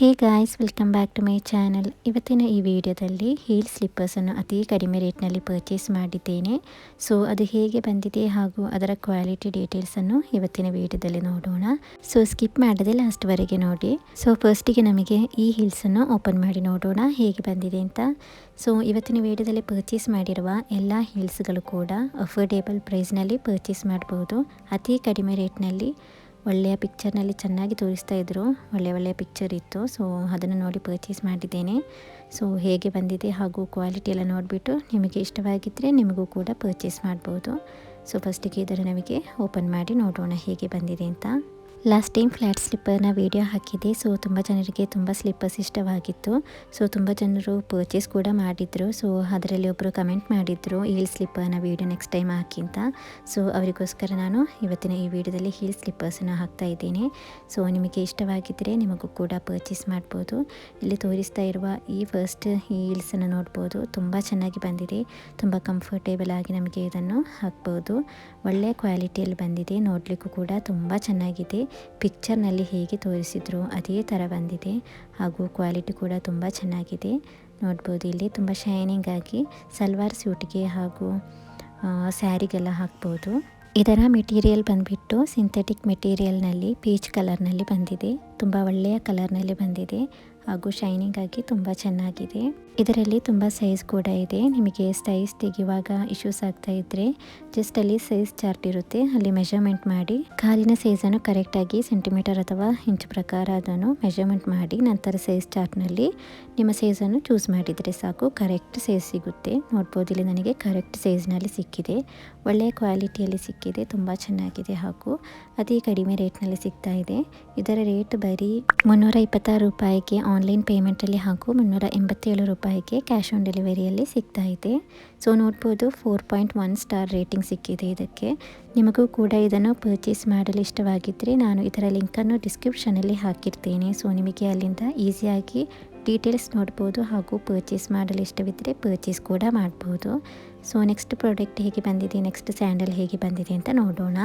Hey guys welcome back to my channel ಇವತ್ತಿನ ಈ ವಿಡಿಯೋದಲ್ಲಿ ಹೀಲ್ ಸ್ಲಿಪ್ಪರ್ಸನ್ನು ಅತಿ ಕಡಿಮೆ ರೇಟ್ನಲ್ಲಿ ಪರ್ಚೇಸ್ ಮಾಡಿದ್ದೇನೆ. ಸೊ ಅದು ಹೇಗೆ ಬಂದಿದೆ ಹಾಗೂ ಅದರ ಕ್ವಾಲಿಟಿ ಡೀಟೇಲ್ಸನ್ನು ಇವತ್ತಿನ ವಿಡಿಯೋದಲ್ಲಿ ನೋಡೋಣ. ಸೊ ಸ್ಕಿಪ್ ಮಾಡದೆ ಲಾಸ್ಟ್ವರೆಗೆ ನೋಡಿ. ಸೊ ಫಸ್ಟಿಗೆ ನಮಗೆ ಈ ಹೀಲ್ಸನ್ನು ಓಪನ್ ಮಾಡಿ ನೋಡೋಣ ಹೇಗೆ ಬಂದಿದೆ ಅಂತ. ಸೊ ಇವತ್ತಿನ ವಿಡಿಯೋದಲ್ಲಿ ಪರ್ಚೇಸ್ ಮಾಡಿರುವ ಎಲ್ಲ ಹೀಲ್ಸ್ಗಳು ಕೂಡ ಅಫೋರ್ಡೇಬಲ್ ಪ್ರೈಸ್ನಲ್ಲಿ ಪರ್ಚೇಸ್ ಮಾಡ್ಬೋದು. ಅತಿ ಕಡಿಮೆ ರೇಟ್ನಲ್ಲಿ ಒಳ್ಳೆಯ ಪಿಕ್ಚರ್ನಲ್ಲಿ ಚೆನ್ನಾಗಿ ತೋರಿಸ್ತಾ ಇದ್ದರು ಒಳ್ಳೆಯ ಒಳ್ಳೆಯ ಪಿಕ್ಚರ್ ಇತ್ತು. ಸೊ ಅದನ್ನು ನೋಡಿ ಪರ್ಚೇಸ್ ಮಾಡಿದ್ದೇನೆ. ಸೊ ಹೇಗೆ ಬಂದಿದೆ ಹಾಗೂ ಕ್ವಾಲಿಟಿ ಎಲ್ಲ ನೋಡಿಬಿಟ್ಟು ನಿಮಗೆ ಇಷ್ಟವಾಗಿದ್ದರೆ ನಿಮಗೂ ಕೂಡ ಪರ್ಚೇಸ್ ಮಾಡ್ಬೋದು. ಸೊ ಫಸ್ಟಿಗೆ ಇದನ್ನು ನಮಗೆ ಓಪನ್ ಮಾಡಿ ನೋಡೋಣ ಹೇಗೆ ಬಂದಿದೆ ಅಂತ. ಲಾಸ್ಟ್ ಟೈಮ್ ಫ್ಲ್ಯಾಟ್ ಸ್ಲಿಪ್ಪರ್ನ ವೀಡಿಯೋ ಹಾಕಿದೆ ಸೊ ತುಂಬ ಜನರಿಗೆ ತುಂಬ ಸ್ಲಿಪ್ಪರ್ಸ್ ಇಷ್ಟವಾಗಿತ್ತು. ಸೊ ತುಂಬ ಜನರು ಪರ್ಚೇಸ್ ಕೂಡ ಮಾಡಿದರು. ಸೊ ಅದರಲ್ಲಿ ಒಬ್ಬರು ಕಮೆಂಟ್ ಮಾಡಿದರು ಹೀಲ್ ಸ್ಲಿಪ್ಪರ್ನ ವೀಡಿಯೋ ನೆಕ್ಸ್ಟ್ ಟೈಮ್ ಹಾಕಿ ಅಂತ. ಸೊ ಅವರಿಗೋಸ್ಕರ ನಾನು ಇವತ್ತಿನ ಈ ವಿಡಿಯೋದಲ್ಲಿ ಹೀಲ್ ಸ್ಲಿಪ್ಪರ್ಸನ್ನು ಹಾಕ್ತಾ ಇದ್ದೇನೆ. ಸೊ ನಿಮಗೆ ಇಷ್ಟವಾಗಿದ್ದರೆ ನಿಮಗೂ ಕೂಡ ಪರ್ಚೇಸ್ ಮಾಡ್ಬೋದು. ಇಲ್ಲಿ ತೋರಿಸ್ತಾ ಇರುವ ಈ ಫಸ್ಟ್ ಹೀಲ್ಸನ್ನು ನೋಡ್ಬೋದು. ತುಂಬ ಚೆನ್ನಾಗಿ ಬಂದಿದೆ. ತುಂಬ ಕಂಫರ್ಟೇಬಲ್ ಆಗಿ ನಮಗೆ ಇದನ್ನು ಹಾಕ್ಬೋದು. ಒಳ್ಳೆಯ ಕ್ವಾಲಿಟಿಯಲ್ಲಿ ಬಂದಿದೆ. ನೋಡಲಿಕ್ಕೂ ಕೂಡ ತುಂಬ ಚೆನ್ನಾಗಿದೆ. ಪಿಕ್ಚರ್ನಲ್ಲಿ ಹೇಗೆ ತೋರಿಸಿದ್ರು ಅದೇ ಥರ ಬಂದಿದೆ ಹಾಗೂ ಕ್ವಾಲಿಟಿ ಕೂಡ ತುಂಬ ಚೆನ್ನಾಗಿದೆ. ನೋಡ್ಬೋದು ಇಲ್ಲಿ ತುಂಬ ಶೈನಿಂಗ್ ಆಗಿ ಸಲ್ವಾರ್ ಸ್ಯೂಟ್ಗೆ ಹಾಗೂ ಸ್ಯಾರಿಗೆಲ್ಲ ಹಾಕ್ಬೋದು. ಇದರ ಮೆಟೀರಿಯಲ್ ಬಂದುಬಿಟ್ಟು ಸಿಂಥೆಟಿಕ್ ಮೆಟೀರಿಯಲ್ನಲ್ಲಿ ಪೀಚ್ ಕಲರ್ನಲ್ಲಿ ಬಂದಿದೆ. ತುಂಬ ಒಳ್ಳೆಯ ಕಲರ್ನಲ್ಲಿ ಬಂದಿದೆ ಹಾಗೂ ಶೈನಿಂಗ್ ಆಗಿ ತುಂಬ ಚೆನ್ನಾಗಿದೆ. ಇದರಲ್ಲಿ ತುಂಬ ಸೈಜ್ ಕೂಡ ಇದೆ. ನಿಮಗೆ ಸೈಜ್ ತೆಗೆಯುವಾಗ ಇಶ್ಯೂಸ್ ಆಗ್ತಾ ಇದ್ದರೆ ಜಸ್ಟ್ ಅಲ್ಲಿ ಸೈಜ್ ಚಾರ್ಟ್ ಇರುತ್ತೆ. ಅಲ್ಲಿ ಮೆಷರ್ಮೆಂಟ್ ಮಾಡಿ ಕಾಲಿನ ಸೈಜನ್ನು ಕರೆಕ್ಟಾಗಿ ಸೆಂಟಿಮೀಟರ್ ಅಥವಾ ಇಂಚ್ ಪ್ರಕಾರ ಅದನ್ನು ಮೆಷರ್ಮೆಂಟ್ ಮಾಡಿ ನಂತರ ಸೈಜ್ ಚಾರ್ಟ್ನಲ್ಲಿ ನಿಮ್ಮ ಸೈಜನ್ನು ಚೂಸ್ ಮಾಡಿದರೆ ಸಾಕು. ಕರೆಕ್ಟ್ ಸೈಜ್ ಸಿಗುತ್ತೆ. ನೋಡ್ಬೋದು ಇಲ್ಲಿ ನನಗೆ ಕರೆಕ್ಟ್ ಸೈಜ್ನಲ್ಲಿ ಸಿಕ್ಕಿದೆ. ಒಳ್ಳೆಯ ಕ್ವಾಲಿಟಿಯಲ್ಲಿ ಸಿಕ್ಕಿದೆ. ತುಂಬ ಚೆನ್ನಾಗಿದೆ ಹಾಗೂ ಅತಿ ಕಡಿಮೆ ರೇಟ್ನಲ್ಲಿ ಸಿಗ್ತಾ ಇದೆ. ಇದರ ರೇಟ್ ಬರೀ ಮುನ್ನೂರ ಇಪ್ಪತ್ತಾರು ರೂಪಾಯಿಗೆ ಆನ್ಲೈನ್ ಪೇಮೆಂಟಲ್ಲಿ ಹಾಗೂ ಮುನ್ನೂರ ಎಂಬತ್ತೇಳು ರೂಪಾಯಿಗೆ ಕ್ಯಾಶ್ ಆನ್ ಡೆಲಿವರಿಯಲ್ಲಿ ಸಿಗ್ತಾ ಇದೆ. ಸೊ ನೋಡ್ಬೋದು four point one star rating ಸಿಕ್ಕಿದೆ ಇದಕ್ಕೆ. ನಿಮಗೂ ಕೂಡ ಇದನ್ನು ಪರ್ಚೇಸ್ ಮಾಡಲು ಇಷ್ಟವಾಗಿದ್ದರೆ ನಾನು ಇದರ ಲಿಂಕನ್ನು ಡಿಸ್ಕ್ರಿಪ್ಷನಲ್ಲಿ ಹಾಕಿರ್ತೇನೆ. ಸೊ ನಿಮಗೆ ಅಲ್ಲಿಂದ ಈಸಿಯಾಗಿ ಡೀಟೇಲ್ಸ್ ನೋಡ್ಬೋದು ಹಾಗೂ ಪರ್ಚೇಸ್ ಮಾಡಲು ಇಷ್ಟವಿದ್ದರೆ ಪರ್ಚೇಸ್ ಕೂಡ ಮಾಡ್ಬೋದು. ಸೊ ನೆಕ್ಸ್ಟ್ ಪ್ರಾಡಕ್ಟ್ ಹೇಗೆ ಬಂದಿದೆ ನೆಕ್ಸ್ಟ್ ಸ್ಯಾಂಡಲ್ ಹೇಗೆ ಬಂದಿದೆ ಅಂತ ನೋಡೋಣ.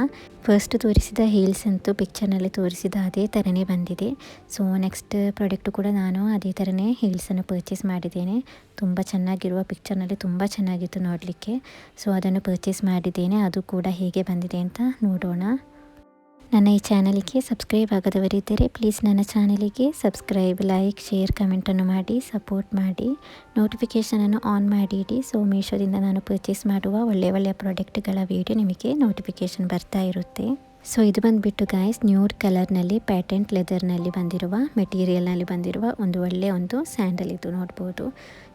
ಫಸ್ಟ್ ತೋರಿಸಿದ ಹೀಲ್ಸ್ ಅಂತೂ ಪಿಕ್ಚರ್ನಲ್ಲಿ ತೋರಿಸಿದ ಅದೇ ಥರನೇ ಬಂದಿದೆ. ಸೊ ನೆಕ್ಸ್ಟ್ ಪ್ರಾಡಕ್ಟ್ ಕೂಡ ನಾನು ಅದೇ ಥರನೇ ಹೀಲ್ಸನ್ನು ಪರ್ಚೇಸ್ ಮಾಡಿದ್ದೇನೆ. ತುಂಬ ಚೆನ್ನಾಗಿರುವ ಪಿಕ್ಚರ್ನಲ್ಲಿ ತುಂಬ ಚೆನ್ನಾಗಿತ್ತು ನೋಡಲಿಕ್ಕೆ. ಸೊ ಅದನ್ನು ಪರ್ಚೇಸ್ ಮಾಡಿದ್ದೇನೆ. ಅದು ಕೂಡ ಹೇಗೆ ಬಂದಿದೆ ಅಂತ ನೋಡೋಣ. ನನ್ನ ಈ ಚಾನಲಿಗೆ ಸಬ್ಸ್ಕ್ರೈಬ್ ಆಗದವರಿದ್ದರೆ ಪ್ಲೀಸ್ ನನ್ನ ಚಾನಲಿಗೆ ಸಬ್ಸ್ಕ್ರೈಬ್, ಲೈಕ್, ಶೇರ್ ಕಮೆಂಟನ್ನು ಮಾಡಿ, ಸಪೋರ್ಟ್ ಮಾಡಿ ನೋಟಿಫಿಕೇಷನನ್ನು ಆನ್ ಮಾಡಿ ಇಡಿ. ಸೊ, ಮೀಶೋದಿಂದ ನಾನು ಪರ್ಚೇಸ್ ಮಾಡುವ ಒಳ್ಳೆಯ ಒಳ್ಳೆಯ ಪ್ರಾಡಕ್ಟ್ಗಳ ವೀಡಿಯೋ ನಿಮಗೆ ನೋಟಿಫಿಕೇಷನ್ ಬರ್ತಾ ಇರುತ್ತೆ. ಸೊ, ಇದು ಬಂದುಬಿಟ್ಟು ಗಾಯ್ಸ್ ನ್ಯೂಡ್ ಕಲರ್ನಲ್ಲಿ ಪ್ಯಾಟೆಂಟ್ ಲೆದರ್ನಲ್ಲಿ ಬಂದಿರುವ ಮೆಟೀರಿಯಲ್ನಲ್ಲಿ ಬಂದಿರುವ ಒಂದು ಒಳ್ಳೆಯ ಒಂದು ಸ್ಯಾಂಡಲ್ ಇದು ನೋಡ್ಬೋದು.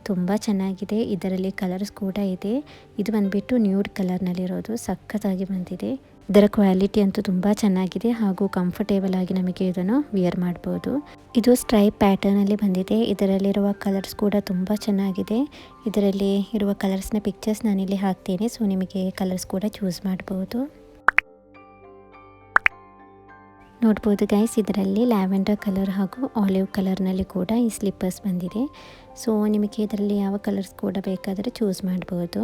ತುಂಬ ಚೆನ್ನಾಗಿದೆ. ಇದರಲ್ಲಿ ಕಲರ್ಸ್ ಕೂಡ ಇದೆ. ಇದು ಬಂದುಬಿಟ್ಟು ನ್ಯೂಡ್ ಕಲರ್ನಲ್ಲಿರೋದು ಸಖತ್ತಾಗಿ ಬಂದಿದೆ. ಇದರ ಕ್ವಾಲಿಟಿ ಅಂತೂ ತುಂಬ ಚೆನ್ನಾಗಿದೆ ಹಾಗೂ ಕಂಫರ್ಟೇಬಲ್ ಆಗಿ ನಮಗೆ ಇದನ್ನು ವಿಯರ್ ಮಾಡ್ಬೋದು. ಇದು ಸ್ಟ್ರೈಪ್ ಪ್ಯಾಟರ್ನಲ್ಲಿ ಬಂದಿದೆ. ಇದರಲ್ಲಿರುವ ಕಲರ್ಸ್ ಕೂಡ ತುಂಬ ಚೆನ್ನಾಗಿದೆ. ಇದರಲ್ಲಿ ಇರುವ ಕಲರ್ಸ್ನ ಪಿಕ್ಚರ್ಸ್ ನಾನಿಲ್ಲಿ ಹಾಕ್ತೇನೆ. ಸೊ ನಿಮಗೆ ಕಲರ್ಸ್ ಕೂಡ ಚೂಸ್ ಮಾಡ್ಬೋದು. ನೋಡ್ಬೋದು ಗೈಸ್ ಇದರಲ್ಲಿ ಲ್ಯಾವೆಂಡರ್ ಕಲರ್ ಹಾಗೂ ಆಲಿವ್ ಕಲರ್ನಲ್ಲಿ ಕೂಡ ಈ ಸ್ಲಿಪ್ಪರ್ಸ್ ಬಂದಿದೆ. ಸೊ ನಿಮಗೆ ಇದರಲ್ಲಿ ಯಾವ ಕಲರ್ಸ್ ಕೂಡ ಬೇಕಾದರೆ ಚೂಸ್ ಮಾಡ್ಬೋದು.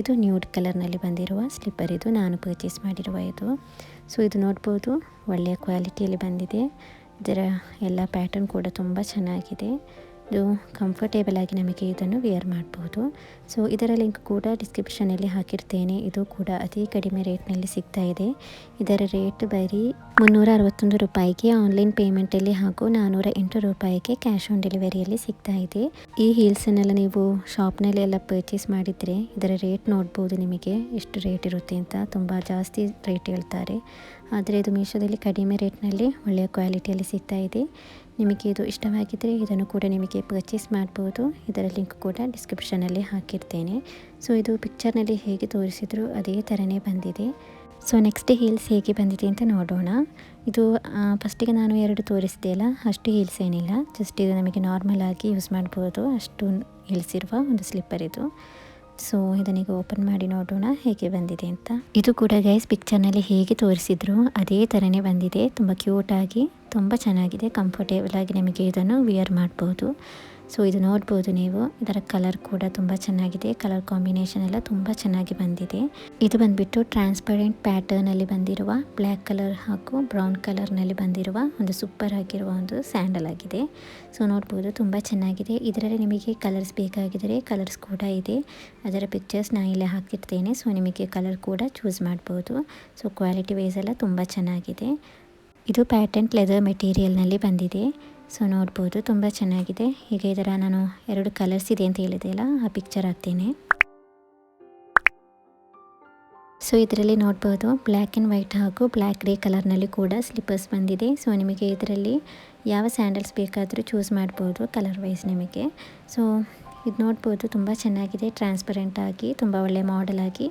ಇದು ನ್ಯೂಡ್ ಕಲರ್ನಲ್ಲಿ ಬಂದಿರುವ ಸ್ಲಿಪ್ಪರ್ ಇದು ನಾನು ಪರ್ಚೇಸ್ ಮಾಡಿರುವ ಇದು. ಸೊ ಇದು ನೋಡ್ಬೋದು, ಒಳ್ಳೆಯ ಕ್ವಾಲಿಟಿಯಲ್ಲಿ ಬಂದಿದೆ. ಇದರ ಎಲ್ಲ ಪ್ಯಾಟರ್ನ್ ಕೂಡ ತುಂಬ ಚೆನ್ನಾಗಿದೆ. ಇದು ಕಂಫರ್ಟೇಬಲ್ ಆಗಿ ನಮಗೆ ಇದನ್ನು ವಿಯರ್ ಮಾಡ್ಬೋದು. ಸೊ ಇದರ ಲಿಂಕ್ ಕೂಡ ಡಿಸ್ಕ್ರಿಪ್ಷನಲ್ಲಿ ಹಾಕಿರ್ತೇನೆ. ಇದು ಕೂಡ ಅತಿ ಕಡಿಮೆ ರೇಟ್ನಲ್ಲಿ ಸಿಗ್ತಾ ಇದೆ. ಇದರ ರೇಟ್ ಬರೀ ಮುನ್ನೂರ ಅರವತ್ತೊಂದು ರೂಪಾಯಿಗೆ ಆನ್ಲೈನ್ ಪೇಮೆಂಟಲ್ಲಿ ಹಾಗೂ ನಾನ್ನೂರ ಎಂಟು ರೂಪಾಯಿಗೆ ಕ್ಯಾಶ್ ಆನ್ ಡೆಲಿವರಿಯಲ್ಲಿ ಸಿಗ್ತಾ ಇದೆ. ಈ ಹೀಲ್ಸನ್ನೆಲ್ಲ ನೀವು ಶಾಪ್ನಲ್ಲಿ ಎಲ್ಲ ಪರ್ಚೇಸ್ ಮಾಡಿದರೆ ಇದರ ರೇಟ್ ನೋಡ್ಬೋದು ನಿಮಗೆ ಎಷ್ಟು ರೇಟ್ ಇರುತ್ತೆ ಅಂತ. ತುಂಬ ಜಾಸ್ತಿ ರೇಟ್ ಹೇಳ್ತಾರೆ. ಆದರೆ ಇದು ಮೀಶೋದಲ್ಲಿ ಕಡಿಮೆ ರೇಟ್ನಲ್ಲಿ ಒಳ್ಳೆಯ ಕ್ವಾಲಿಟಿಯಲ್ಲಿ ಸಿಗ್ತಾ ಇದೆ. ನಿಮಗೆ ಇದು ಇಷ್ಟವಾಗಿದ್ದರೆ ಇದನ್ನು ಕೂಡ ನಿಮಗೆ ಪರ್ಚೇಸ್ ಮಾಡ್ಬೋದು. ಇದರ ಲಿಂಕ್ ಕೂಡ ಡಿಸ್ಕ್ರಿಪ್ಷನಲ್ಲಿ ಹಾಕಿರ್ತೇನೆ. ಸೊ ಇದು ಪಿಕ್ಚರ್ನಲ್ಲಿ ಹೇಗೆ ತೋರಿಸಿದ್ರು ಅದೇ ಥರನೇ ಬಂದಿದೆ. ಸೊ ನೆಕ್ಸ್ಟ್ ಹೀಲ್ಸ್ ಹೇಗೆ ಬಂದಿದೆ ಅಂತ ನೋಡೋಣ. ಇದು ಫಸ್ಟಿಗೆ ನಾನು ಎರಡು ತೋರಿಸಿದೆ ಅಲ್ಲ, ಅಷ್ಟು ಹೀಲ್ಸ್ ಏನಿಲ್ಲ. ಜಸ್ಟ್ ಇದು ನಮಗೆ ನಾರ್ಮಲ್ ಆಗಿ ಯೂಸ್ ಮಾಡ್ಬೋದು. ಅಷ್ಟು ಹೀಲ್ಸ್ ಇರುವ ಒಂದು ಸ್ಲಿಪ್ಪರ್ ಇದು. ಸೊ ಇದನ್ನೀಗ ಓಪನ್ ಮಾಡಿ ನೋಡೋಣ ಹೇಗೆ ಬಂದಿದೆ ಅಂತ. ಇದು ಕೂಡ ಗೈಸ್ ಪಿಕ್ಚರ್ನಲ್ಲಿ ಹೇಗೆ ತೋರಿಸಿದ್ರು, ಅದೇ ಥರನೇ ಬಂದಿದೆ. ತುಂಬ ಕ್ಯೂಟಾಗಿ ತುಂಬ ಚೆನ್ನಾಗಿದೆ ಕಂಫರ್ಟೇಬಲ್ ಆಗಿ ನಮಗೆ ಇದನ್ನು ವಿಯರ್ ಮಾಡ್ಬೋದು. ಸೊ ಇದು ನೋಡ್ಬೋದು ನೀವು. ಇದರ ಕಲರ್ ಕೂಡ ತುಂಬ ಚೆನ್ನಾಗಿದೆ. ಕಲರ್ ಕಾಂಬಿನೇಷನ್ ಎಲ್ಲ ತುಂಬ ಚೆನ್ನಾಗಿ ಬಂದಿದೆ. ಇದು ಬಂದ್ಬಿಟ್ಟು ಟ್ರಾನ್ಸ್ಪರೆಂಟ್ ಪ್ಯಾಟರ್ನಲ್ಲಿ ಬಂದಿರುವ ಬ್ಲ್ಯಾಕ್ ಕಲರ್ ಹಾಗೂ ಬ್ರೌನ್ ಕಲರ್ನಲ್ಲಿ ಬಂದಿರುವ ಒಂದು ಸೂಪರ್ ಆಗಿರುವ ಒಂದು ಸ್ಯಾಂಡಲ್ ಆಗಿದೆ. ಸೊ ನೋಡ್ಬೋದು ತುಂಬ ಚೆನ್ನಾಗಿದೆ. ಇದರಲ್ಲಿ ನಿಮಗೆ ಕಲರ್ಸ್ ಬೇಕಾಗಿದ್ದರೆ ಕಲರ್ಸ್ ಕೂಡ ಇದೆ. ಅದರ ಪಿಕ್ಚರ್ಸ್ ನಾನು ಇಲ್ಲೇ ಹಾಕಿರ್ತೇನೆ ಸೊ ನಿಮಗೆ ಕಲರ್ ಕೂಡ ಚೂಸ್ ಮಾಡ್ಬೋದು. ಸೊ ಕ್ವಾಲಿಟಿ ವೈಸ್ ಎಲ್ಲ ತುಂಬ ಚೆನ್ನಾಗಿದೆ. ಇದು ಪ್ಯಾಟೆಂಟ್ ಲೆದರ್ ಮೆಟೀರಿಯಲ್ನಲ್ಲಿ ಬಂದಿದೆ. ಸೊ ನೋಡ್ಬೋದು, ತುಂಬ ಚೆನ್ನಾಗಿದೆ. ಈಗ ಇದರ ನಾನು ಎರಡು ಕಲರ್ಸ್ ಇದೆ ಅಂತ ಹೇಳಿದೆ ಅಲ್ಲ, ಆ ಪಿಕ್ಚರ್ ಹಾಕ್ತೀನಿ. ಸೊ ಇದರಲ್ಲಿ ನೋಡ್ಬೋದು ಬ್ಲ್ಯಾಕ್ ಆ್ಯಂಡ್ ವೈಟ್ ಹಾಗೂ ಬ್ಲ್ಯಾಕ್ ಗ್ರೇ ಕಲರ್ನಲ್ಲಿ ಕೂಡ ಸ್ಲಿಪ್ಪರ್ಸ್ ಬಂದಿದೆ. ಸೊ ನಿಮಗೆ ಇದರಲ್ಲಿ ಯಾವ ಸ್ಯಾಂಡಲ್ಸ್ ಬೇಕಾದರೂ ಚೂಸ್ ಮಾಡ್ಬೋದು ಕಲರ್ ವೈಸ್ ನಿಮಗೆ. ಸೊ ಇದು ನೋಡ್ಬೋದು, ತುಂಬ ಚೆನ್ನಾಗಿದೆ ಟ್ರಾನ್ಸ್ಪರೆಂಟ್ ಆಗಿ, ತುಂಬ ಒಳ್ಳೆ ಮಾಡೆಲ್ ಆಗಿ,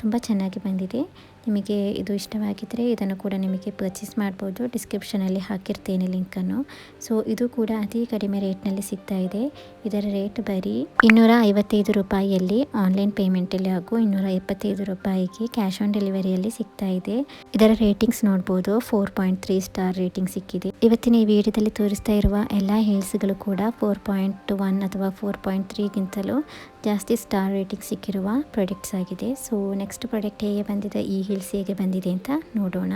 ತುಂಬ ಚೆನ್ನಾಗಿ ಬಂದಿದೆ. ನಿಮಗೆ ಇದು ಇಷ್ಟವಾಗಿದ್ದರೆ ಇದನ್ನು ಕೂಡ ನಿಮಗೆ ಪರ್ಚೇಸ್ ಮಾಡ್ಬೋದು. ಡಿಸ್ಕ್ರಿಪ್ಷನಲ್ಲಿ ಹಾಕಿರ್ತೇನೆ ಲಿಂಕನ್ನು ಸೊ ಇದು ಕೂಡ ಅತಿ ಕಡಿಮೆ ರೇಟ್ನಲ್ಲಿ ಸಿಗ್ತಾ ಇದೆ. ಇದರ ರೇಟ್ ಬರೀ ಇನ್ನೂರ ಐವತ್ತೈದು ರೂಪಾಯಿಯಲ್ಲಿ ಆನ್ಲೈನ್ ಪೇಮೆಂಟಲ್ಲಿ ಹಾಗೂ ಇನ್ನೂರ ಎಪ್ಪತ್ತೈದು ರೂಪಾಯಿಗೆ ಕ್ಯಾಶ್ ಆನ್ ಡೆಲಿವರಿಯಲ್ಲಿ ಸಿಗ್ತಾ ಇದೆ. ಇದರ ರೇಟಿಂಗ್ಸ್ ನೋಡ್ಬೋದು. Four point three star rating ಸಿಕ್ಕಿದೆ. ಇವತ್ತಿನ ಈ ವಿಡಿಯೋದಲ್ಲಿ ತೋರಿಸ್ತಾ ಇರುವ ಎಲ್ಲ ಹಿಲ್ಸ್ಗಳು ಕೂಡ ಫೋರ್ ಪಾಯಿಂಟ್ ಒನ್ ಅಥವಾ ಫೋರ್ ಪಾಯಿಂಟ್ ತ್ರೀಗಿಂತಲೂ ಜಾಸ್ತಿ ಸ್ಟಾರ್ ರೇಟಿಂಗ್ ಸಿಕ್ಕಿರುವ ಪ್ರಾಡಕ್ಟ್ಸ್ ಆಗಿದೆ. ಸೊ ನೆಕ್ಸ್ಟ್ ಪ್ರಾಡಕ್ಟ್ ಹೇಗೆ ಬಂದಿದೆ, ಈ ಹೀಲ್ಸ್ ಹೇಗೆ ಬಂದಿದೆ ಅಂತ ನೋಡೋಣ.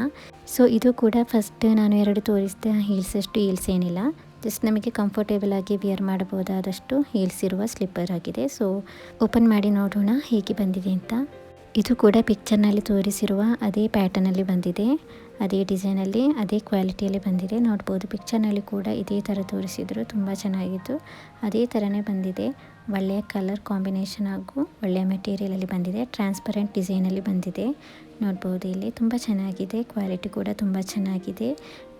ಸೊ ಇದು ಕೂಡ ಫಸ್ಟ್ ನಾನು ಎರಡು ತೋರಿಸಿದ ಹೀಲ್ಸ್ ಅಷ್ಟು ಹೀಲ್ಸ್ ಏನಿಲ್ಲ. ಜಸ್ಟ್ ನಮಗೆ ಕಂಫರ್ಟೇಬಲ್ ಆಗಿ ವಿಯರ್ ಮಾಡಬಹುದಾದಷ್ಟು ಹೀಲ್ಸ್ ಇರುವ ಸ್ಲಿಪ್ಪರ್ ಆಗಿದೆ. ಸೊ ಓಪನ್ ಮಾಡಿ ನೋಡೋಣ ಹೇಗೆ ಬಂದಿದೆ ಅಂತ. ಇದು ಕೂಡ ಪಿಕ್ಚರ್ನಲ್ಲಿ ತೋರಿಸಿರುವ ಅದೇ ಪ್ಯಾಟರ್ನಲ್ಲಿ ಬಂದಿದೆ. ಅದೇ ಡಿಸೈನಲ್ಲಿ ಅದೇ ಕ್ವಾಲಿಟಿಯಲ್ಲಿ ಬಂದಿದೆ. ನೋಡ್ಬೋದು ಪಿಕ್ಚರ್ನಲ್ಲಿ ಕೂಡ ಇದೇ ಥರ ತೋರಿಸಿದ್ರು, ತುಂಬ ಚೆನ್ನಾಗಿತ್ತು. ಅದೇ ಥರನೇ ಬಂದಿದೆ. ಒಳ್ಳೆಯ ಕಲರ್ ಕಾಂಬಿನೇಷನ್ ಹಾಗೂ ಒಳ್ಳೆಯ ಮೆಟೀರಿಯಲಲ್ಲಿ ಬಂದಿದೆ. ಟ್ರಾನ್ಸ್ಪರೆಂಟ್ ಡಿಸೈನಲ್ಲಿ ಬಂದಿದೆ. ನೋಡ್ಬೋದು ಇಲ್ಲಿ ತುಂಬ ಚೆನ್ನಾಗಿದೆ. ಕ್ವಾಲಿಟಿ ಕೂಡ ತುಂಬ ಚೆನ್ನಾಗಿದೆ.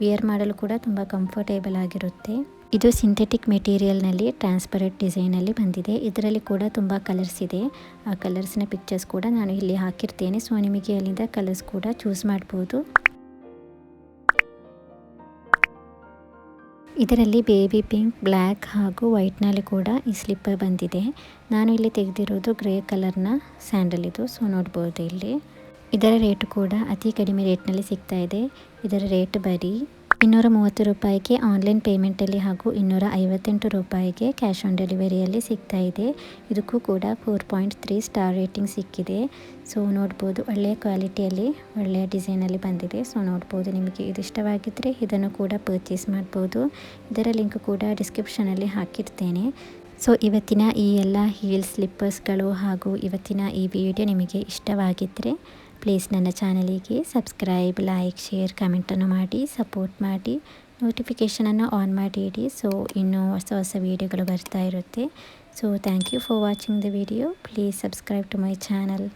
ವಿಯರ್ ಮಾಡಲು ಕೂಡ ತುಂಬ ಕಂಫರ್ಟೇಬಲ್ ಆಗಿರುತ್ತೆ. ಇದು ಸಿಂಥೆಟಿಕ್ ಮೆಟೀರಿಯಲ್ನಲ್ಲಿ ಟ್ರಾನ್ಸ್ಪರೆಂಟ್ ಡಿಸೈನಲ್ಲಿ ಬಂದಿದೆ. ಇದರಲ್ಲಿ ಕೂಡ ತುಂಬ ಕಲರ್ಸ್ ಇದೆ. ಆ ಕಲರ್ಸ್ನ ಪಿಕ್ಚರ್ಸ್ ಕೂಡ ನಾನು ಇಲ್ಲಿ ಹಾಕಿರ್ತೇನೆ. ಸೊ ನಿಮಗೆ ಅಲ್ಲಿಂದ ಕಲರ್ಸ್ ಕೂಡ ಚೂಸ್ ಮಾಡ್ಬೋದು. ಇದರಲ್ಲಿ ಬೇಬಿ ಪಿಂಕ್ ಬ್ಲ್ಯಾಕ್ ಹಾಗೂ ವೈಟ್ನಲ್ಲಿ ಕೂಡ ಈ ಸ್ಲಿಪ್ಪರ್ ಬಂದಿದೆ. ನಾನು ಇಲ್ಲಿ ತೆಗೆದಿರೋದು ಗ್ರೇ ಕಲರ್ನ ಸ್ಯಾಂಡಲ್ ಇದು. ಸೊ ನೋಡ್ಬೋದು ಇಲ್ಲಿ. ಇದರ ರೇಟ್ ಕೂಡ ಅತಿ ಕಡಿಮೆ ರೇಟ್ನಲ್ಲಿ ಸಿಗ್ತಾ ಇದೆ. ಇದರ ರೇಟ್ ಬರೀ ಇನ್ನೂರ ಮೂವತ್ತು ರೂಪಾಯಿಗೆ ಆನ್ಲೈನ್ ಪೇಮೆಂಟಲ್ಲಿ ಹಾಗೂ ಇನ್ನೂರ ಐವತ್ತೆಂಟು ರೂಪಾಯಿಗೆ ಕ್ಯಾಶ್ ಆನ್ ಡೆಲಿವರಿಯಲ್ಲಿ ಸಿಗ್ತಾ ಇದೆ. ಇದಕ್ಕೂ ಕೂಡ four point three star rating ಸಿಕ್ಕಿದೆ. ಸೊ ನೋಡ್ಬೋದು. ಒಳ್ಳೆಯ ಕ್ವಾಲಿಟಿಯಲ್ಲಿ ಒಳ್ಳೆಯ ಡಿಸೈನಲ್ಲಿ ಬಂದಿದೆ. ಸೊ ನೋಡ್ಬೋದು. ನಿಮಗೆ ಇದು ಇಷ್ಟವಾಗಿದ್ದರೆ ಇದನ್ನು ಕೂಡ ಪರ್ಚೇಸ್ ಮಾಡ್ಬೋದು. ಇದರ ಲಿಂಕ್ ಕೂಡ ಡಿಸ್ಕ್ರಿಪ್ಷನಲ್ಲಿ ಹಾಕಿರ್ತೇನೆ. ಸೊ ಇವತ್ತಿನ ಈ ಎಲ್ಲ ಹೀಲ್ ಸ್ಲಿಪ್ಪರ್ಸ್ಗಳು ಹಾಗೂ ಇವತ್ತಿನ ಈ ವಿಡಿಯೋ ನಿಮಗೆ ಇಷ್ಟವಾಗಿದ್ದರೆ ಪ್ಲೀಸ್ ನನ್ನ ಚಾನಲಿಗೆ ಸಬ್ಸ್ಕ್ರೈಬ್ ಲೈಕ್ ಶೇರ್ ಕಮೆಂಟನ್ನು ಮಾಡಿ ಸಪೋರ್ಟ್ ಮಾಡಿ ನೋಟಿಫಿಕೇಷನನ್ನು ಆನ್ ಮಾಡಿ ಇಡಿ. ಸೊ ಇನ್ನೂ ಹೊಸ ಹೊಸ ವೀಡಿಯೋಗಳು ಬರ್ತಾ ಇರುತ್ತೆ. So thank you for watching the video please subscribe to my channel